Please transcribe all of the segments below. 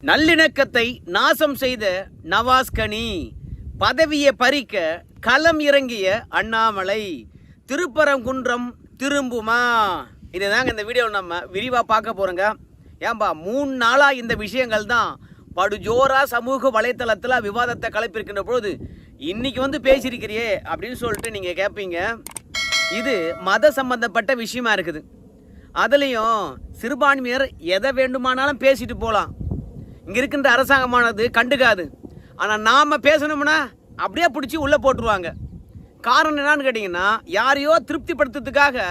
நல்லிணக்கத்தை நாசம் செய்த நவாஸ்கனி பதவியை பறிக்க களம் இறங்கிய அண்ணாமலை திருப்பரங்குன்றம் திரும்புமா? இதுதாங்க இந்த வீடியோ நம்ம விரிவாக பார்க்க போகிறோங்க ஏன்பா மூணு நாளாக இந்த விஷயங்கள் தான் படுஜோரா சமூக வலைத்தளத்தில் விவாதத்தை கலப்பிருக்கின்ற பொழுது இன்னைக்கு வந்து பேசியிருக்கிறியே அப்படின்னு சொல்லிட்டு நீங்கள் கேட்பீங்க இது மத சம்பந்தப்பட்ட விஷயமா இருக்குது. அதுலேயும் சிறுபான்மையர் எதை வேண்டுமானாலும் பேசிட்டு போகலாம் இங்கே இருக்கின்ற அரசாங்கமானது கண்டுக்காது. ஆனால் நாம் பேசணும்னா அப்படியே பிடிச்சி உள்ளே போட்டுருவாங்க. காரணம் என்னான்னு கேட்டிங்கன்னா யாரையோ திருப்திப்படுத்துறதுக்காக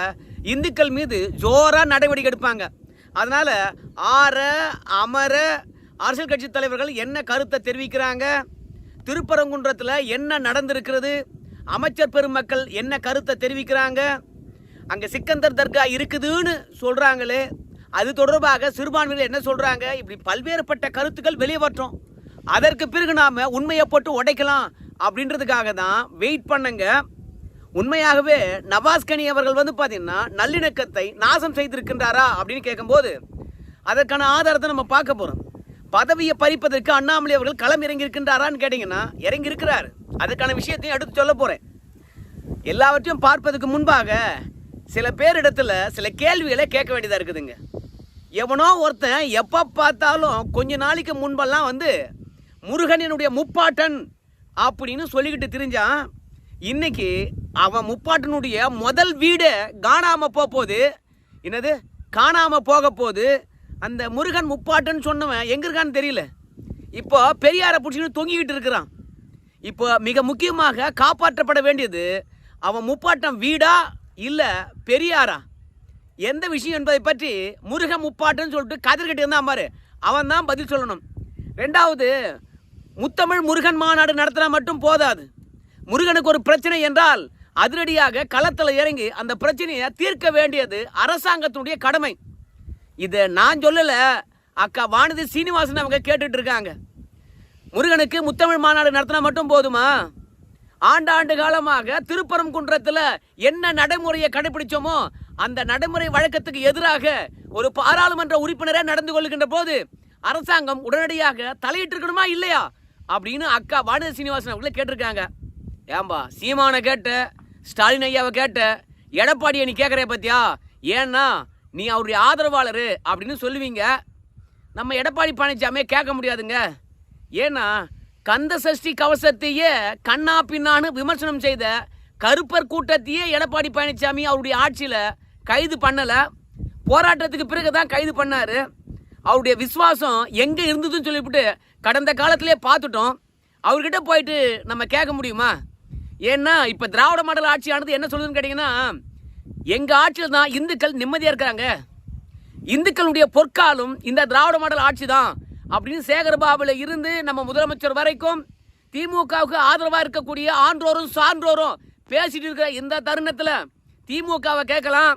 இந்துக்கள் மீது ஜோராக நடவடிக்கை எடுப்பாங்க. அதனால் ஆற அமர அரசியல் கட்சி தலைவர்கள் என்ன கருத்தை தெரிவிக்கிறாங்க? திருப்பரங்குன்றத்தில் என்ன நடந்திருக்கிறது? அமைச்சர் பெருமக்கள் என்ன கருத்தை தெரிவிக்கிறாங்க? அங்கே சிக்கந்தர் தர்கா இருக்குதுன்னு சொல்கிறாங்களே அது தொடர்பாக சிறுபான்மையினர் என்ன சொல்கிறாங்க இப்படி பல்வேறுபட்ட கருத்துக்கள் வெளியே வரட்டும். அதற்கு பிறகு நாம் உண்மையை போட்டு உடைக்கலாம் அப்படின்றதுக்காக தான் வெயிட் பண்ணுங்க. உண்மையாகவே நவாஸ்கனி அவர்கள் வந்து பார்த்தீங்கன்னா நல்லிணக்கத்தை நாசம் செய்திருக்கின்றாரா அப்படின்னு கேட்கும்போது அதற்கான ஆதாரத்தை நம்ம பார்க்க போகிறோம் பதவியை பறிப்பதற்கு அண்ணாமலை அவர்கள் களம் இறங்கி இருக்கின்றாரான்னு கேட்டிங்கன்னா இறங்கி இருக்கிறார் அதுக்கான விஷயத்தையும் எடுத்து சொல்ல போகிறேன் எல்லாவற்றையும் பார்ப்பதற்கு முன்பாக சில பேரிடத்துல சில கேள்விகளை கேட்க வேண்டியதாக இருக்குதுங்க. எவனோ ஒருத்தன் எப்போ பார்த்தாலும் கொஞ்ச நாளைக்கு முன்பெல்லாம் வந்து முருகனினுடைய முப்பாட்டன் அப்படின்னு சொல்லிக்கிட்டு திரிஞ்சான். இன்னைக்கு அவன் முப்பாட்டனுடைய முதல் வீடு காணாம போக போகுது. என்னது? காணாம போக போகுது. அந்த முருகன் முப்பாட்டன் சொன்னவன் எங்க இருக்கான்னு தெரியல. இப்போ பெரியாரை பிடிச்சின்னு தொங்கிக்கிட்டு இருக்கிறான். இப்போ மிக முக்கியமாக காப்பாற்றப்பட வேண்டியது அவன் முப்பாட்டம் வீடா இல்லை பெரியாரா? எந்த விஷயம் என்பதை பற்றி முருக முப்பாட்டுன்னு சொல்லிட்டு கதிர்கிட்ட இருந்தான் பாரு. அவன் தான் பதில் சொல்லணும். ரெண்டாவது முத்தமிழ் முருகன் மாநாடு நடத்தினா மட்டும் போதாது. முருகனுக்கு ஒரு பிரச்சனை என்றால் அதிரடியாக களத்தில் இறங்கி அந்த பிரச்சனையை தீர்க்க வேண்டியது அரசாங்கத்தினுடைய கடமை. இதை நான் சொல்லலை. அக்கா வானதி சீனிவாசன் அவங்க கேட்டுட்டு இருக்காங்க. முருகனுக்கு முத்தமிழ் மாநாடு நடத்தினா மட்டும் போதுமா? ஆண்டாண்டு காலமாக திருப்பரம் குன்றத்தில் என்ன நடைமுறையை கடைபிடிச்சோமோ அந்த நடைமுறை வழக்கத்துக்கு எதிராக ஒரு பாராளுமன்ற உறுப்பினரே நடந்து கொள்கின்ற போது அரசாங்கம் உடனடியாக தலையிட்டு இருக்கணுமா இல்லையா அப்படின்னு அக்கா வானதி சீனிவாசன் அவங்களே கேட்டிருக்காங்க. ஏம்பா சீமானை கேட்ட ஸ்டாலின் ஐயாவை கேட்ட எடப்பாடியை நீ கேட்குறே பத்தியா? ஏன்னா நீ அவருடைய ஆதரவாளர் அப்படின்னு சொல்லுவீங்க. நம்ம எடப்பாடி பழனிசாமியை கேட்க முடியாதுங்க. ஏன்னா கந்த சஷ்டி கவசத்தையே கண்ணா பின்னான்னு விமர்சனம் செய்த கருப்பர் கூட்டத்தையே எடப்பாடி பழனிசாமி அவருடைய ஆட்சியில் கைது பண்ணலை. போராட்டத்துக்கு பிறகு தான் கைது பண்ணார். அவருடைய விசுவாசம் எங்கே இருந்ததுன்னு சொல்லிவிட்டு கடந்த காலத்திலே பார்த்துட்டோம். அவர்கிட்ட போயிட்டு நம்ம கேட்க முடியுமா? ஏன்னா இப்போ திராவிட மாடல் ஆட்சியானது என்ன சொல்லுதுன்னு கேட்டிங்கன்னா எங்கள் ஆட்சியில் தான் இந்துக்கள் நிம்மதியாக இருக்கிறாங்க. இந்துக்களுடைய பொற்காலம் இந்த திராவிட மாடல் ஆட்சி தான். அப்படின்னு சேகர்பாபுல இருந்து நம்ம முதலமைச்சர் வரைக்கும் திமுகவுக்கு ஆதரவாக இருக்கக்கூடிய ஆன்றோரும் சான்றோரும் பேசிட்டு இருக்கிற இந்த தருணத்தில் திமுகவை கேட்கலாம்.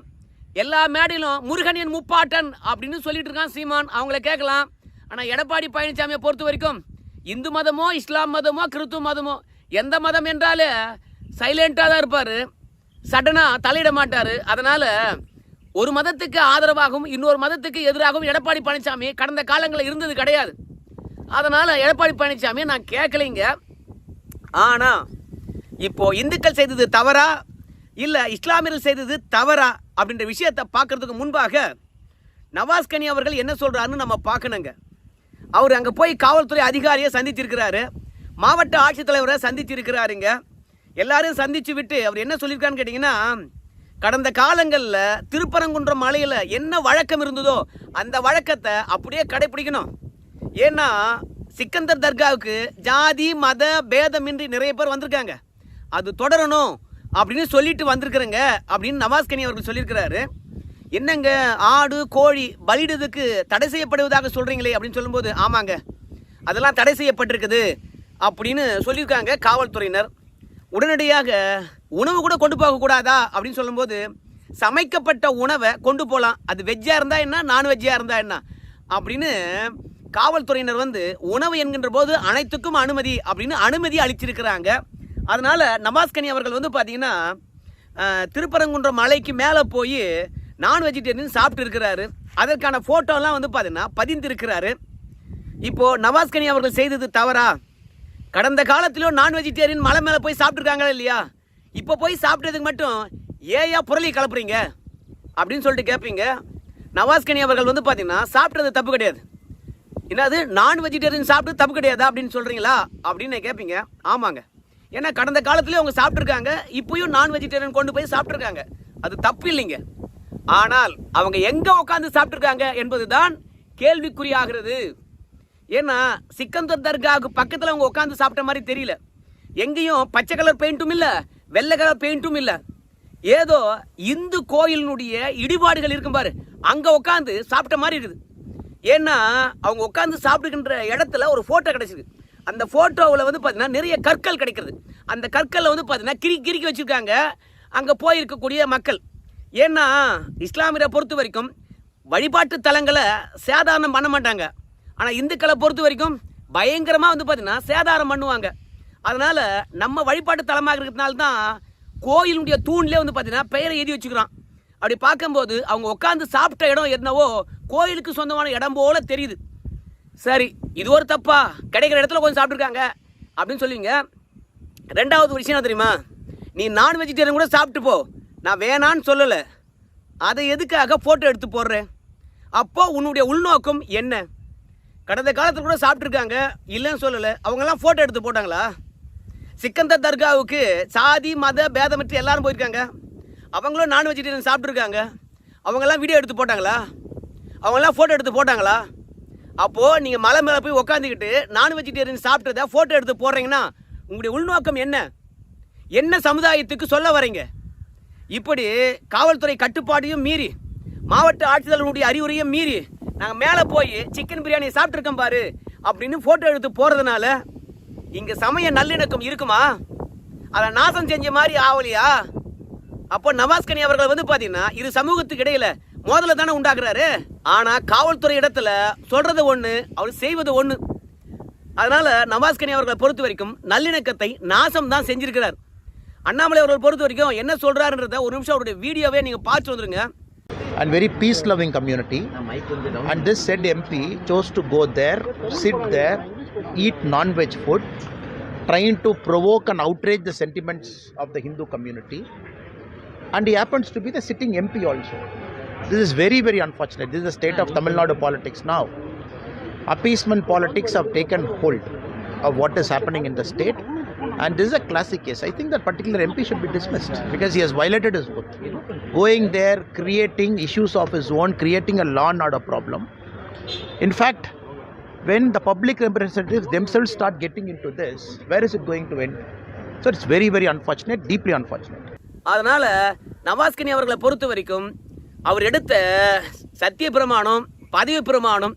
எல்லா மேடையிலும் முருகனின் முப்பாட்டன் அப்படின்னு சொல்லிட்டு இருக்கான் சீமான். அவங்கள கேட்கலாம். ஆனால் எடப்பாடி பழனிசாமியை பொறுத்த வரைக்கும் இந்து மதமோ இஸ்லாம் மதமோ கிறிஸ்துவ மதமோ எந்த மதம் என்றாலே சைலண்ட்டாக தான் இருப்பார். சடனாக தலையிட மாட்டார். அதனால் ஒரு மதத்துக்கு ஆதரவாகவும் இன்னொரு மதத்துக்கு எதிராகவும் எடப்பாடி பழனிசாமி கடந்த காலங்களில் இருந்தது கிடையாது. அதனால் எடப்பாடி பழனிசாமி நான் கேட்கலைங்க. ஆனால் இப்போ இந்துக்கள் செய்தது தவறா? இல்லை இஸ்லாமியர்கள் செய்தது தவறா? அப்படின்ற விஷயத்தை பார்க்கறதுக்கு முன்பாக நவாஸ்கனி அவர்கள் என்ன சொல்கிறாருன்னு நம்ம பார்க்கணுங்க. அவர் அங்கே போய் காவல்துறை அதிகாரியை சந்திச்சிருக்கிறாரு. மாவட்ட ஆட்சித்தலைவரை சந்திச்சிருக்கிறாருங்க. எல்லாரும் சந்திச்சு விட்டு அவர் என்ன சொல்லியிருக்கான்னு கேட்டிங்கன்னா கடந்த காலங்களில் திருப்பரங்குன்றம் மலையில் என்ன வழக்கம் இருந்ததோ அந்த வழக்கத்தை அப்படியே கடைபிடிக்கணும் ஏன்னா சிக்கந்தர் தர்காவுக்கு ஜாதி மத பேதமின்றி நிறைய பேர் வந்திருக்காங்க. அது தொடரணும் அப்படின்னு சொல்லிட்டு வந்திருக்கிறேங்க அப்படின்னு நவாஸ்கனி அவர்கள் சொல்லியிருக்கிறாரு. என்னங்க ஆடு கோழி பலிடுறதுக்கு தடை செய்யப்படுவதாக சொல்கிறீங்களே அப்படின்னு சொல்லும்போது ஆமாங்க அதெல்லாம் தடை செய்யப்பட்டிருக்குது அப்படின்னு சொல்லியிருக்காங்க காவல்துறையினர். உடனடியாக உணவு கூட கொண்டு போகக்கூடாதா அப்படின்னு சொல்லும்போது சமைக்கப்பட்ட உணவை கொண்டு போகலாம் அது வெஜ்ஜாக இருந்தால் என்ன நான்வெஜ்ஜாக இருந்தால் என்ன? அப்படின்னு காவல்துறையினர் வந்து உணவு என்கின்ற போது அனைத்துக்கும் அனுமதி அப்படின்னு அனுமதி அளிச்சிருக்கிறாங்க. அதனால் நவாஸ்கனி அவர்கள் வந்து பார்த்தீங்கன்னா திருப்பரங்குன்றம் மலைக்கு மேலே போய் நான் வெஜிடேரியன் சாப்பிட்டு இருக்கிறாரு. அதற்கான ஃபோட்டோலாம் வந்து பார்த்தீங்கன்னா பதிந்திருக்கிறாரு. இப்போது நவாஸ்கனி அவர்கள் செய்தது தவறா? கடந்த காலத்திலும் நான் வெஜிடேரியன் மலை மேலே போய் சாப்பிட்ருக்காங்களா இல்லையா? இப்போ போய் சாப்பிட்டதுக்கு மட்டும் ஏயா புரளி கலப்புறீங்க? அப்படின்னு சொல்லிட்டு கேட்பீங்க நவாஸ்கனி அவர்கள் வந்து பார்த்தீங்கன்னா சாப்பிட்றது தப்பு கிடையாது. என்னது? நான் வெஜிடேரியன் சாப்பிட்டு தப்பு கிடையாதா அப்படின்னு சொல்கிறீங்களா அப்படின்னு கேட்பீங்க ஆமாங்க. ஏன்னா கடந்த காலத்துலேயே அவங்க சாப்பிட்ருக்காங்க இப்போயும் நான் வெஜிடேரியன் கொண்டு போய் சாப்பிட்ருக்காங்க அது தப்பு இல்லைங்க. ஆனால் அவங்க எங்கே உட்காந்து சாப்பிட்ருக்காங்க என்பது தான் கேள்விக்குறியாகிறது. ஏன்னா சிக்கந்தர் தர்காவுக்கு பக்கத்தில் அவங்க உட்காந்து சாப்பிட்ட மாதிரி தெரியல. எங்கேயும் பச்சை கலர் பெயிண்ட்டும் இல்லை வெள்ளை கலர் பெயிண்ட்டும் இல்லை. ஏதோ இந்து கோயிலினுடைய இடிபாடுகள் இருக்கும் பாரு அங்கே உட்காந்து சாப்பிட்ட மாதிரி இருக்குது. ஏன்னா அவங்க உட்காந்து சாப்பிடுகின்ற இடத்துல ஒரு ஃபோட்டோ கிடச்சிது அந்த ஃபோட்டோவில் வந்து பார்த்தீங்கன்னா நிறைய கற்கள் கிடைக்கிறது. அந்த கற்களில் வந்து பார்த்தீங்கன்னா கிரி கிறுக்கி வச்சுருக்காங்க. அங்கே போயிருக்கக்கூடிய மக்கள். ஏன்னா இஸ்லாமியரை பொறுத்த வரைக்கும் வழிபாட்டு தலங்களை சேதாரணம் பண்ண மாட்டாங்க. ஆனால் இந்துக்களை பொறுத்த வரைக்கும் பயங்கரமாக வந்து பார்த்தீங்கன்னா சேதாரம் பண்ணுவாங்க. அதனால் நம்ம வழிபாட்டு தலமாக இருக்கிறதுனால தான் கோயிலுடைய தூண்லேயே வந்து பார்த்தீங்கன்னா பெயரை எழுதி வச்சுக்கிறான். அப்படி பார்க்கும்போது அவங்க உட்காந்து சாப்பிட்ட இடம் என்னவோ கோயிலுக்கு சொந்தமான இடம் போல தெரியுது. சரி இது ஒரு தப்பா? கிடைக்கிற இடத்துல கொஞ்சம் சாப்பிட்ருக்காங்க அப்படின்னு சொல்லுவீங்க. ரெண்டாவது விஷயம் என்ன தெரியுமா? நீ நான் வெஜிடேரியன் கூட சாப்பிட்டு போ. நான் வேணான்னு சொல்லலை. அதை எதுக்காக ஃபோட்டோ எடுத்து போடுறேன்? அப்போ உன்னுடைய உள்நோக்கம் என்ன? கடந்த காலத்தில் கூட சாப்பிட்ருக்காங்க இல்லைன்னு சொல்லலை. அவங்கெல்லாம் ஃபோட்டோ எடுத்து போட்டாங்களா? சிக்கந்தர் தர்காவுக்கு சாதி மத பேதமற்று எல்லாரும் போயிருக்காங்க. அவங்களும் நான் வெஜிடேரியன் சாப்பிட்ருக்காங்க அவங்கெல்லாம் வீடியோ எடுத்து போட்டாங்களா? அவங்கெல்லாம் ஃபோட்டோ எடுத்து போட்டாங்களா? அப்போது நீங்கள் மலை மேலே போய் உக்காந்துக்கிட்டு நான் வெஜிடேரியன் சாப்பிட்டதை ஃபோட்டோ எடுத்து போடுறீங்கன்னா உங்களுடைய உள்நோக்கம் என்ன? என்ன சமுதாயத்துக்கு சொல்ல வரீங்க? இப்படி காவல்துறை கட்டுப்பாடையும் மீறி மாவட்ட ஆட்சியாளர்களுடைய அறிவுரையும் மீறி நாங்கள் மேலே போய் சிக்கன் பிரியாணி சாப்பிட்ருக்கோம் பாரு அப்படின்னு ஃபோட்டோ எடுத்து போகிறதுனால இங்கே சமய நல்லிணக்கம் இருக்குமா? அதை நாசம் செஞ்ச மாதிரி ஆவலியா? அப்போ நவாஸ்கனி அவர்கள் வந்து பார்த்தீங்கன்னா இரு சமூகத்துக்கு இடையில மோதலை தானே உண்டாக்குறாரு. ஆனால் காவல்துறை இடத்துல சொல்றது ஒன்று அவர் செய்வது ஒன்று அதனால நவாஸ்கனி அவர்களை பொறுத்த வரைக்கும் நல்லிணக்கத்தை நாசம் தான் செஞ்சிருக்கிறார். அண்ணாமலை அவர்கள் பொறுத்த வரைக்கும் என்ன சொல்றாருன்றத ஒரு நிமிஷம் அவருடைய வீடியோவே நீங்கள் பார்த்து வந்துருங்க. And very peace loving community. And this said mp chose to go there sit there eat non-veg food trying to provoke and outrage the sentiments of the hindu community. And he happens to be the sitting mp also. This is very very unfortunate. This is the state of tamil nadu politics now. Appeasement politics have taken hold of what is happening in the state and this is a classic case i think that particular mp should be dismissed because he has violated his oath going there creating issues of his own creating a law and order problem in fact when the public representatives themselves start getting into this where is it going to end so it's very very unfortunate deeply unfortunate அதனால நவாஸ்கனி அவர்களை பொறுத்த வரைக்கும் அவர் எடுத்த சத்திய பிரமாணம் பதவி பிரமாணம்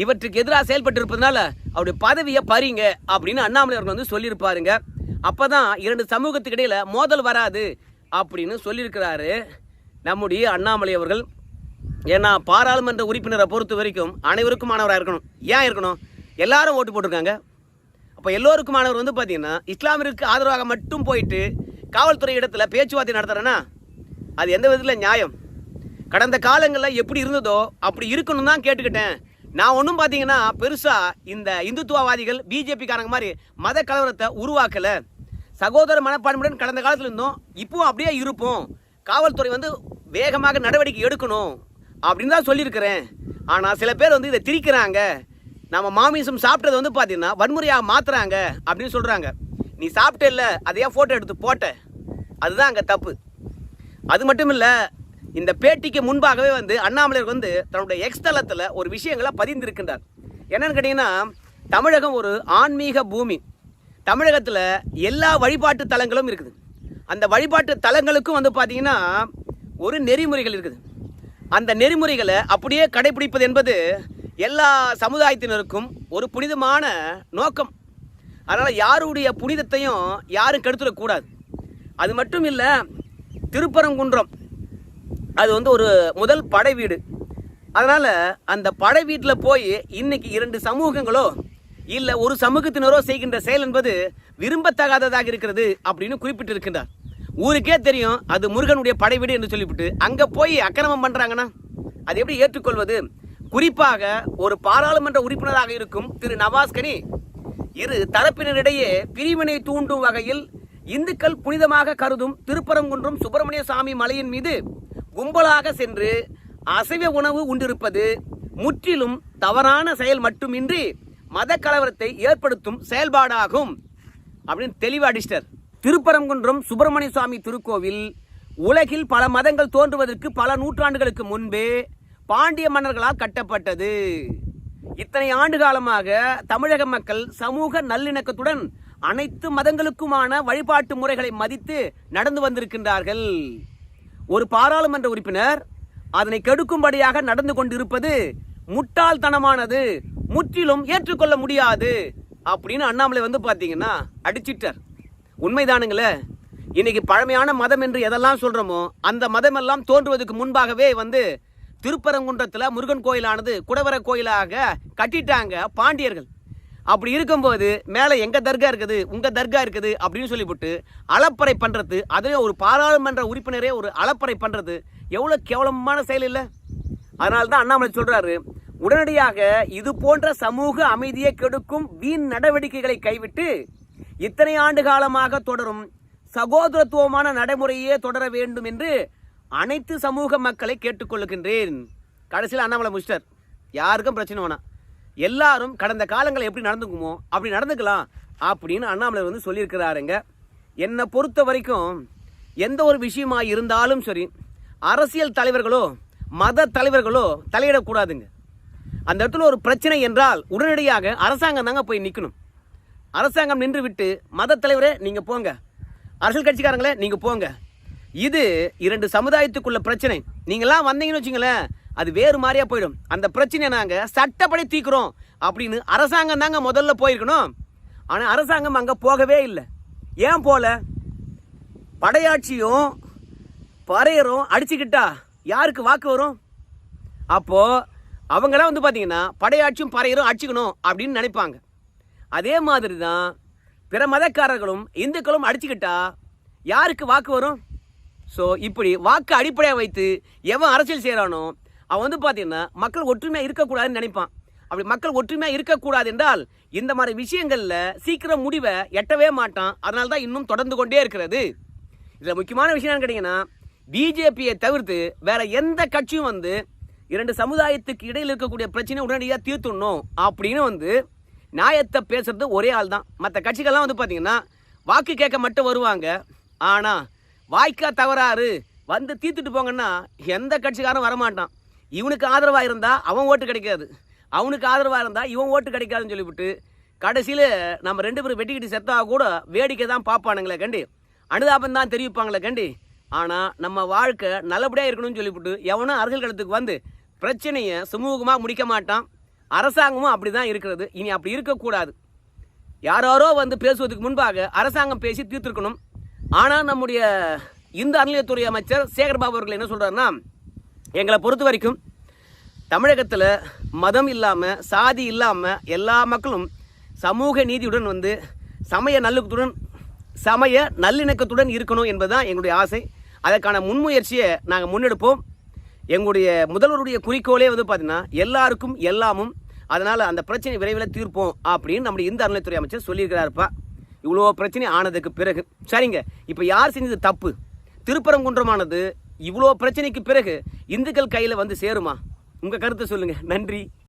இவற்றுக்கு எதிராக செயல்பட்டு இருப்பதனால அவருடைய பதவியை பறிங்க அப்படின்னு அண்ணாமலை அவர்கள் வந்து சொல்லியிருப்பாருங்க. அப்பதான் இரண்டு சமூகத்துக்கு இடையில் மோதல் வராது அப்படின்னு சொல்லியிருக்கிறாரு நம்முடைய அண்ணாமலை அவர்கள். ஏன்னா பாராளுமன்ற உறுப்பினரை பொறுத்த வரைக்கும் அனைவருக்குமானவராக இருக்கணும். ஏன் இருக்கணும்? எல்லாரும் ஓட்டு போட்டிருக்காங்க. அப்போ எல்லோருக்குமானவர் வந்து பார்த்தீங்கன்னா இஸ்லாமிற்கு ஆதரவாக மட்டும் போயிட்டு காவல்துறை இடத்துல பேச்சுவார்த்தை நடத்துகிறேன்னா அது எந்த விதத்தில் நியாயம்? கடந்த காலங்களில் எப்படி இருந்ததோ அப்படி இருக்கணும் தான் கேட்டுக்கிட்டேன். நான் ஒன்றும் பார்த்தீங்கன்னா பெருசாக இந்த இந்துத்துவவாதிகள் பிஜேபிக்காரங்க மாதிரி மத கலவரத்தை உருவாக்கலை. சகோதர மனப்பான்மையுடன் கடந்த காலத்தில் இருந்தோம். இப்போவும் அப்படியே இருப்போம். காவல்துறை வந்து வேகமாக நடவடிக்கை எடுக்கணும் அப்படின்னு தான் சொல்லியிருக்கிறேன். ஆனால் சில பேர் வந்து இதை திரிக்கிறாங்க. நம்ம மாமிசம் சாப்பிட்டது வந்து பார்த்தீங்கன்னா வன்முறையாக மாற்றுறாங்க அப்படின்னு சொல்கிறாங்க நீ சாப்பிட்ட இல்லை அதையே ஃபோட்டோ எடுத்து போட்ட. அதுதான் அங்கே தப்பு. அது மட்டும் இல்லை இந்த பேட்டிக்கு முன்பாகவே வந்து அண்ணாமலையர் வந்து தன்னுடைய எக்ஸ்தலத்தில் ஒரு விஷயங்களை பதிந்திருக்கின்றார். என்னன்னு கேட்டிங்கன்னா தமிழகம் ஒரு ஆன்மீக பூமி. தமிழகத்தில் எல்லா வழிபாட்டு தலங்களும் இருக்குது. அந்த வழிபாட்டு தலங்களுக்கும் வந்து பார்த்தீங்கன்னா ஒரு நெறிமுறைகள் இருக்குது. அந்த நெறிமுறைகளை அப்படியே கடைபிடிப்பது என்பது எல்லா சமுதாயத்தினருக்கும் ஒரு புனிதமான நோக்கம். அதனால் யாருடைய புனிதத்தையும் யாரும் கெடுத்துடக்கூடாது அது மட்டும் இல்லை திருப்பரங்குன்றம். அது வந்து ஒரு முதல் படை வீடு. அதனால் அந்த படை வீட்டில் போய் இன்னைக்கு இரண்டு சமூகங்களோ இல்லை ஒரு சமூகத்தினரோ செய்கின்ற செயல் என்பது விரும்பத்தகாததாக இருக்கிறது அப்படின்னு குறிப்பிட்டிருக்கின்றார். ஊருக்கே தெரியும் அது முருகனுடைய படை வீடு என்று சொல்லிவிட்டு அங்கே போய் அக்கிரமம் பண்ணுறாங்கன்னா அது எப்படி ஏற்றுக்கொள்வது? குறிப்பாக ஒரு பாராளுமன்ற உறுப்பினராக இருக்கும் திரு நவாஸ்கனி இரு தரப்பினரிடையே பிரிவினை தூண்டும் வகையில் இந்துக்கள் புனிதமாக கருதும் திருப்பரங்குன்றம் சுப்பிரமணிய சாமி மலையின் மீது கும்பலாக சென்று அசைவ உணவு உண்டிருப்பது முற்றிலும் தவறான செயல் மட்டுமின்றி மத கலவரத்தை ஏற்படுத்தும் செயல்பாடாகும். அப்படின்னு தெளிவா அடிச்சிட்டார். திருப்பரங்குன்றம் சுப்பிரமணிய சுவாமி திருக்கோவில் உலகில் பல மதங்கள் தோன்றுவதற்கு பல நூற்றாண்டுகளுக்கு முன்பே பாண்டிய மன்னர்களால் கட்டப்பட்டது. இத்தனை ஆண்டு காலமாக தமிழக மக்கள் சமூக நல்லிணக்கத்துடன் அனைத்து மதங்களுக்குமான வழிபாட்டு முறைகளை மதித்து நடந்து வந்திருக்கின்றார்கள். ஒரு பாராளுமன்ற உறுப்பினர் அதனை கெடுக்கும்படியாக நடந்து கொண்டிருப்பது முட்டாள்தனமானது முற்றிலும் ஏற்றுக்கொள்ள முடியாது அப்படின்னு அண்ணாமலை வந்து பார்த்தீங்கன்னா அடிச்சிட்டார். உண்மைதானுங்களே இன்னைக்கு பழமையான மதம் என்று எதெல்லாம் சொல்கிறோமோ அந்த மதமெல்லாம் தோன்றுவதற்கு முன்பாகவே வந்து திருப்பரங்குன்றத்தில் முருகன் கோயிலானது குடவர கோயிலாக கட்டிட்டாங்க பாண்டியர்கள். அப்படி இருக்கும்போது மேலே எங்கள் தர்கா இருக்குது உங்கள் தர்கா இருக்குது அப்படின்னு சொல்லிவிட்டு அளப்பறை பண்ணுறது அதுவே ஒரு பாராளுமன்ற உறுப்பினரே ஒரு அளப்பறை பண்ணுறது எவ்வளோ கேவலமான செயல் இல்லை? அதனால தான் அண்ணாமலை சொல்கிறாரு உடனடியாக இது போன்ற சமூக அமைதியை கெடுக்கும் வீண் நடவடிக்கைகளை கைவிட்டு இத்தனை ஆண்டு காலமாக தொடரும் சகோதரத்துவமான நடைமுறையே தொடர வேண்டும் என்று அனைத்து சமூக மக்களை கேட்டுக்கொள்ளுகின்றேன். கடைசியில் அண்ணாமலை முஸ்டர் யாருக்கும் பிரச்சனை வேணாம். எல்லாரும் கடந்த காலங்களில் எப்படி நடந்துக்குமோ அப்படி நடந்துக்கலாம் அப்படின்னு அண்ணாமலை வந்து சொல்லியிருக்கிறாருங்க. என்னை பொறுத்த வரைக்கும் எந்த ஒரு விஷயமா இருந்தாலும் சரி அரசியல் தலைவர்களோ மத தலைவர்களோ தலையிடக்கூடாதுங்க. அந்த இடத்துல ஒரு பிரச்சனை என்றால் உடனடியாக அரசாங்கம் தாங்க போய் நிற்கணும் அரசாங்கம் நின்று விட்டு மத தலைவரே நீங்கள் போங்க. அரசியல் கட்சிக்காரங்களே நீங்கள் போங்க. இது இரண்டு சமுதாயத்துக்குள்ள பிரச்சனை. நீங்களாம் வந்தீங்கன்னு வச்சுங்களேன் அது வேறு மாதிரியா போயிடும். அந்த பிரச்சனையை நாங்கள் சட்டப்படி தீர்க்கிறோம் அப்படின்னு அரசாங்கம் தாங்க முதல்ல போயிருக்கணும். ஆனால் அரசாங்கம் அங்கே போகவே இல்லை. ஏன் போல? படையாட்சியும் பறையரும் அடிச்சுக்கிட்டா யாருக்கு வாக்கு வரும்? அப்போ அவங்களாம் வந்து பார்த்தீங்கன்னா படையாட்சியும் பறையரும் அடிச்சுக்கணும் அப்படின்னு நினைப்பாங்க. அதே மாதிரி தான் பிற மதக்காரர்களும் இந்துக்களும் அடிச்சுக்கிட்டா யாருக்கு வாக்கு வரும்? ஸோ இப்படி வாக்கு அடிப்படையாக வைத்து எவன் அரசியல் செய்கிறானோ அவன் வந்து பார்த்தீங்கன்னா மக்கள் ஒற்றுமையாக இருக்கக்கூடாதுன்னு நினைப்பான். அப்படி மக்கள் ஒற்றுமையாக இருக்கக்கூடாது என்றால் இந்த மாதிரி விஷயங்களில் சீக்கிரம் முடிவை எட்டவே மாட்டான். அதனால தான் இன்னும் தொடர்ந்து கொண்டே இருக்கிறது. இதில் முக்கியமான விஷயம் என்னன்னு கேட்டிங்கன்னா பிஜேபியை தவிர்த்து வேற எந்த கட்சியும் வந்து இரண்டு சமுதாயத்துக்கு இடையில் இருக்கக்கூடிய பிரச்சனை உடனடியாக தீர்த்துடணும் அப்படின்னு வந்து நியாயத்தை பேசுறது ஒரே ஆள் தான். மற்ற கட்சிகள்லாம் வந்து பார்த்தீங்கன்னா வாக்கு கேட்க மட்டும் வருவாங்க. ஆனால் வாய்க்கா தவறாரு வந்து தீர்த்துட்டு போங்கன்னா எந்த கட்சிக்காரன் வரமாட்டான். இவனுக்கு ஆதரவாக இருந்தால் அவன் ஓட்டு கிடைக்காது. அவனுக்கு ஆதரவாக இருந்தால் இவன் ஓட்டு கிடைக்காதுன்னு சொல்லிவிட்டு கடைசியில் நம்ம ரெண்டு பேரும் வெட்டிக்கிட்டு செத்தா கூட வேடிக்கை தான் பார்ப்பானுங்களே கண்டி. அனுதாபம் தான் தெரிவிப்பாங்களே கண்டி. ஆனால் நம்ம வாழ்க்கை நல்லபடியாக இருக்கணும்னு சொல்லிவிட்டு எவனும் அரசியல் களத்துக்கு வந்து பிரச்சனையை சுமூகமாக முடிக்க மாட்டான். அரசாங்கமும் அப்படி தான் இருக்கிறது. இனி அப்படி இருக்கக்கூடாது. யாரோ வந்து பேசுவதற்கு முன்பாக அரசாங்கம் பேசி தீர்த்திருக்கணும். ஆனால் நம்முடைய இந்து அறநிலையத்துறை அமைச்சர் சேகர்பாபு அவர்கள் என்ன சொல்கிறாருன்னா எங்களை பொறுத்த வரைக்கும் தமிழகத்தில் மதம் இல்லாமல் சாதி இல்லாமல் எல்லா மக்களும் சமூக நீதியுடன் வந்து சமய நல்லுக்கத்துடன் சமய நல்லிணக்கத்துடன் இருக்கணும் என்பதுதான் எங்களுடைய ஆசை. அதற்கான முன்முயற்சியை நாங்கள் முன்னெடுப்போம். எங்களுடைய முதல்வருடைய குறிக்கோளே வந்து பார்த்தீங்கன்னா எல்லாருக்கும் எல்லாமும் அதனால் அந்த பிரச்சனை விரைவில் தீர்ப்போம் அப்படின்னு நம்முடைய இந்து அறநிலைத்துறை அமைச்சர் சொல்லியிருக்கிறாருப்பா. இவ்வளோ பிரச்சனை ஆனதுக்கு பிறகு. சரிங்க இப்போ யார் செஞ்சது தப்பு? திருப்பரங்குன்றமானது இவ்வளோ பிரச்சனைக்கு பிறகு இந்துக்கள் கையில் வந்து சேருமா? உங்கள் கருத்தை சொல்லுங்கள் நன்றி.